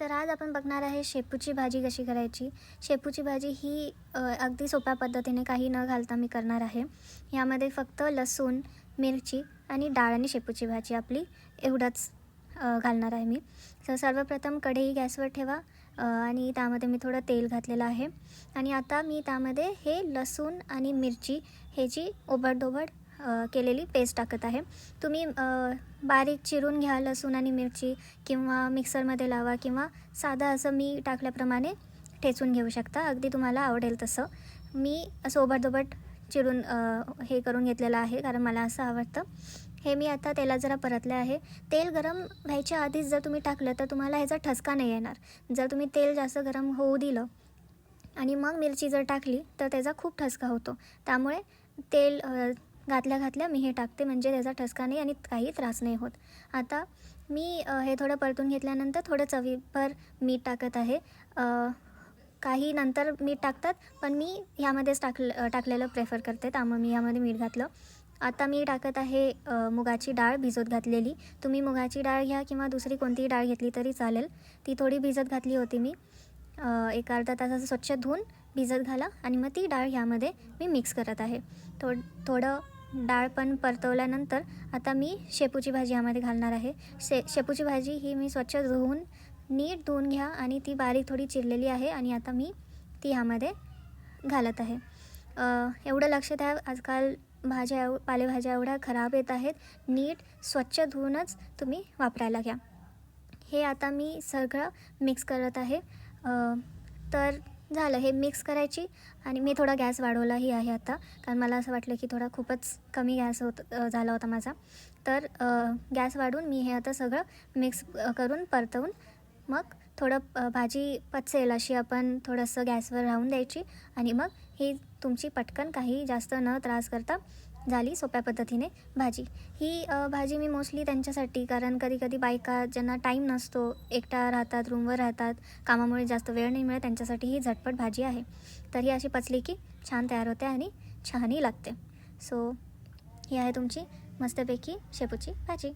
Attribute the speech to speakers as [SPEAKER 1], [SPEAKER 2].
[SPEAKER 1] तर आज आपण बघणार आहे शेपूची भाजी कशी करायची. शेपूची भाजी ही अगदी सोप्या पद्धतीने काही न घालता मी करणार आहे. यामध्ये फक्त लसूण मिरची आणि डाळ आणि शेपूची भाजी आपली एवढंच घालणार आहे मी. तर सर्वप्रथम कढई गॅसवर ठेवा आणि त्यामध्ये मी थोडं तेल घातलेलं आहे. आणि आता मी त्यामध्ये हे लसूण आणि मिरची ह्याची ओबडधोबड केलेली पेस्ट टाकत आहे. तुम्ही बारीक चिरून घ्या लसूण आणि मिरची किंवा मिक्सरमध्ये लावा किंवा साधा असं मी टाकल्याप्रमाणे ठेचून घेऊ शकता. अगदी तुम्हाला आवडेल तसं. मी सोबतोबत चिरून हे करून घेतलेलं आहे कारण मला असं आवडतं. हे मी आता तेलात जरा परतले आहे. तेल गरम व्हायच्या आधीच जर तुम्ही टाकलं तर तुम्हाला ह्याचा ठसका नाही येणार. जर तुम्ही तेल जास्त गरम होऊ दिलं आणि मग मिरची जर टाकली तर त्याचा खूप ठसका होतो. त्यामुळे तेल घातल्या घातल्या मी हे टाकते म्हणजे त्याचा ठसका नाही आणि काही त्रास नाही होत. आता मी हे थोडं परतून घेतल्यानंतर थोडं चवीभर मीठ टाकत आहे. काही नंतर मीठ टाकतात पण मी ह्यामध्येच टाकलं टाकलेलं प्रेफर करते. त्यामुळे मी ह्यामध्ये मीठ घातलं. आता मी टाकत आहे मुगाची डाळ भिजत घातलेली. तुम्ही मुगाची डाळ घ्या किंवा दुसरी कोणतीही डाळ घेतली तरी चालेल. ती थोडी भिजत घातली होती मी. एक अर्धा तासाचं स्वच्छ धुवून भिजत घाला आणि मग ती डाळ ह्यामध्ये मी मिक्स करत आहे. थोड थोडं डाळ पण परतवल्यानंतर आता मी शेपूची भाजी यामध्ये घालणार आहे. शे शेपूची भाजी ही मी स्वच्छ धुवून नीट धुवून घ्या आणि ती बारीक थोडी चिरलेली आहे आणि आता मी ती ह्यामध्ये घालत आहे. एवढं लक्ष द्या आजकाल भाज्या एव पालेभाज्या एवढ्या खराब येत आहेत. नीट स्वच्छ धुवूनच तुम्ही वापरायला घ्या. हे आता मी सगळं मिक्स करत आहे. तर झालं हे मिक्स करायची आणि मी थोडा गॅस वाढवलाही आहे आता. कारण मला असं वाटलं की थोडा खूपच कमी गॅस होत झाला होता माझा. तर गॅस वाढून मी हे आता सगळं मिक्स करून परतवून मग थोडं भाजी पचेल अशी आपण थोडंसं गॅसवर राहून द्यायची. आणि मग ही तुमची पटकन काही जास्त न त्रास करता झाली सोप्या पद्धतीने भाजी. ही भाजी मी मोस्टली त्यांच्यासाठी कारण कधी कधी बायका ज्यांना टाईम नसतो एकटा राहतात रूमवर राहतात कामामुळे जास्त वेळ नाही मिळत त्यांच्यासाठी ही झटपट भाजी आहे. तर ही अशी पचली की छान तयार होते आणि छानही लागते. सो ही आहे तुमची मस्तपैकी शेपूची भाजी.